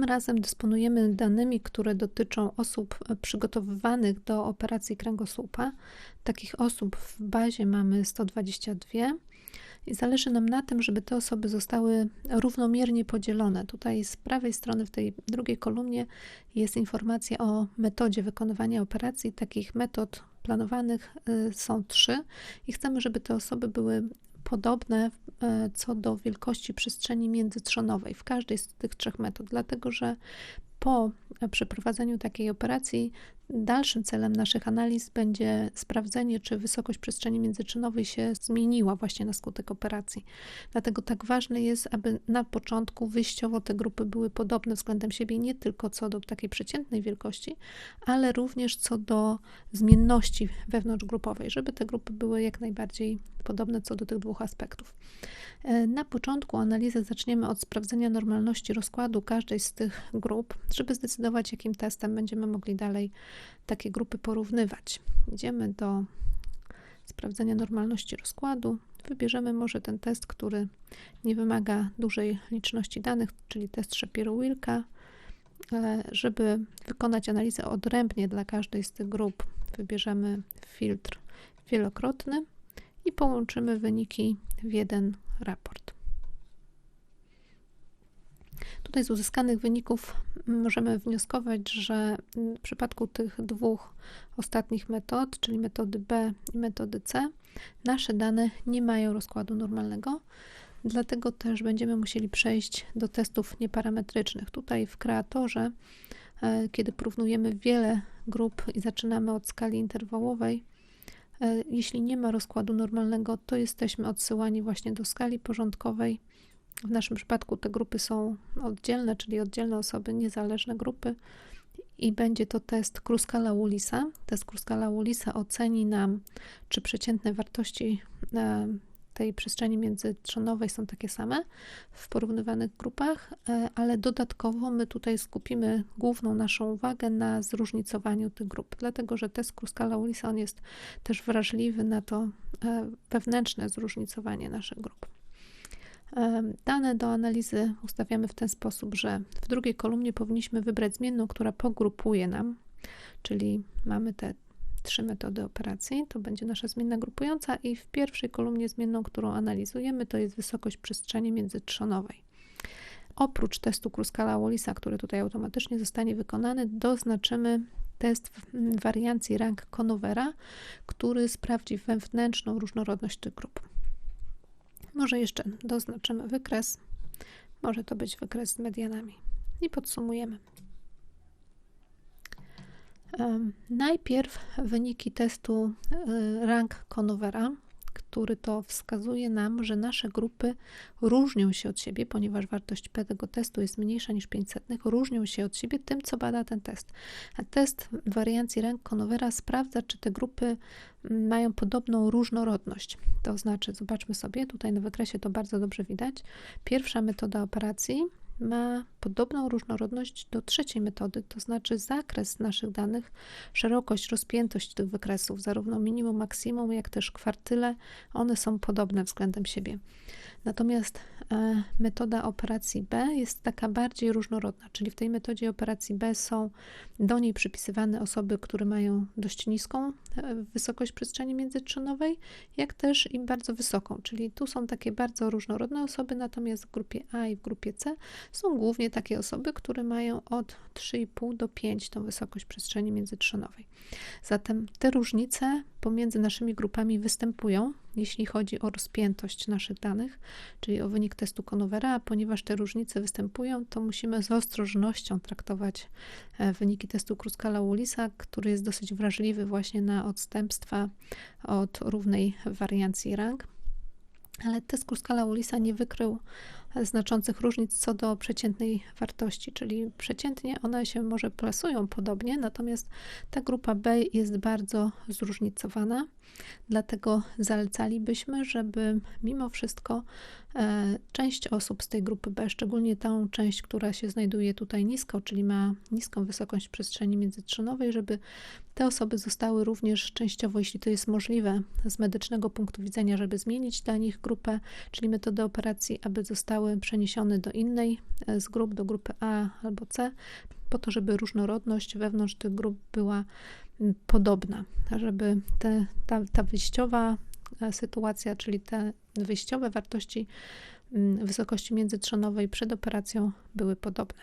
Tym razem dysponujemy danymi, które dotyczą osób przygotowywanych do operacji kręgosłupa. Takich osób w bazie mamy 122 i zależy nam na tym, żeby te osoby zostały równomiernie podzielone. Tutaj z prawej strony w tej drugiej kolumnie jest informacja o metodzie wykonywania operacji. Takich metod planowanych y, są trzy i chcemy, żeby te osoby były podobne e, co do wielkości przestrzeni międzytrzonowej. W każdej z tych trzech metod, dlatego że po przeprowadzeniu takiej operacji dalszym celem naszych analiz będzie sprawdzenie, czy wysokość przestrzeni międzyczynowej się zmieniła właśnie na skutek operacji. Dlatego tak ważne jest, aby na początku wyjściowo te grupy były podobne względem siebie, nie tylko co do takiej przeciętnej wielkości, ale również co do zmienności wewnątrzgrupowej, żeby te grupy były jak najbardziej podobne co do tych dwóch aspektów. E, na początku analizy zaczniemy od sprawdzenia normalności rozkładu każdej z tych grup, żeby zdecydować, jakim testem będziemy mogli dalej takie grupy porównywać. Idziemy do sprawdzenia normalności rozkładu. Wybierzemy może ten test, który nie wymaga dużej liczności danych, czyli test Shapiro-Wilka. Żeby wykonać analizę odrębnie dla każdej z tych grup, wybierzemy filtr wielokrotny i połączymy wyniki w jeden raport. Tutaj z uzyskanych wyników możemy wnioskować, że w przypadku tych dwóch ostatnich metod, czyli metody B i metody C, nasze dane nie mają rozkładu normalnego. Dlatego też będziemy musieli przejść do testów nieparametrycznych. Tutaj w kreatorze, e, kiedy porównujemy wiele grup i zaczynamy od skali interwałowej, e, jeśli nie ma rozkładu normalnego, to jesteśmy odsyłani właśnie do skali porządkowej w naszym przypadku te grupy są oddzielne, czyli oddzielne osoby, niezależne grupy i będzie to test Kruskala-Willisa. Test Kruskala-Willisa oceni nam, czy przeciętne wartości e, tej przestrzeni międzytrzonowej są takie same w porównywanych grupach, e, ale dodatkowo my tutaj skupimy główną naszą uwagę na zróżnicowaniu tych grup, dlatego że test Kruskala-Willisa on jest też wrażliwy na to e, wewnętrzne zróżnicowanie naszych grup. Dane do analizy ustawiamy w ten sposób, że w drugiej kolumnie powinniśmy wybrać zmienną, która pogrupuje nam, czyli mamy te trzy metody operacji, to będzie nasza zmienna grupująca i w pierwszej kolumnie zmienną, którą analizujemy, to jest wysokość przestrzeni międzytrzonowej. Oprócz testu Kruskala-Wallisa, który tutaj automatycznie zostanie wykonany, doznaczymy test wariancji rank Conovera, który sprawdzi wewnętrzną różnorodność tych grup. Może jeszcze doznaczymy wykres. Może to być wykres z medianami. I podsumujemy. Najpierw wyniki testu y, rank Conovera który to wskazuje nam, że nasze grupy różnią się od siebie, ponieważ wartość P tego testu jest mniejsza niż 500, różnią się od siebie tym, co bada ten test. A test wariancji rank Conovera sprawdza, czy te grupy mm, mają podobną różnorodność. To znaczy, zobaczmy sobie, tutaj na wykresie to bardzo dobrze widać. Pierwsza metoda operacji ma podobną różnorodność do trzeciej metody, to znaczy zakres naszych danych, szerokość, rozpiętość tych wykresów, zarówno minimum, maksimum, jak też kwartyle, one są podobne względem siebie. Natomiast e, metoda operacji B jest taka bardziej różnorodna, czyli w tej metodzie operacji B są do niej przypisywane osoby, które mają dość niską e, wysokość przestrzeni międzytrzynowej, jak też i bardzo wysoką, czyli tu są takie bardzo różnorodne osoby, natomiast w grupie A i w grupie C są głównie takie osoby, które mają od 3,5 do 5 tą wysokość przestrzeni międzytrzynowej. Zatem te różnice pomiędzy naszymi grupami występują, jeśli chodzi o rozpiętość naszych danych, czyli o wynik testu Conovera, ponieważ te różnice występują, to musimy z ostrożnością traktować e, wyniki testu Kruskala-Willisa, który jest dosyć wrażliwy właśnie na odstępstwa od równej wariancji rank. Ale test Kruskala-Willisa nie wykrył znaczących różnic co do przeciętnej wartości, czyli przeciętnie one się może plasują podobnie, natomiast ta grupa B jest bardzo zróżnicowana. Dlatego zalecalibyśmy, żeby mimo wszystko e, część osób z tej grupy B, szczególnie tą część, która się znajduje tutaj nisko, czyli ma niską wysokość przestrzeni międzytrzynowej, żeby te osoby zostały również częściowo, jeśli to jest możliwe, z medycznego punktu widzenia, żeby zmienić dla nich grupę, czyli metodę operacji, aby zostały przeniesione do innej e, z grup, do grupy A albo C, po to, żeby różnorodność wewnątrz tych grup była podobna, żeby te, ta, ta wyjściowa e, sytuacja, czyli te wyjściowe wartości wysokości międzytrzonowej przed operacją były podobne.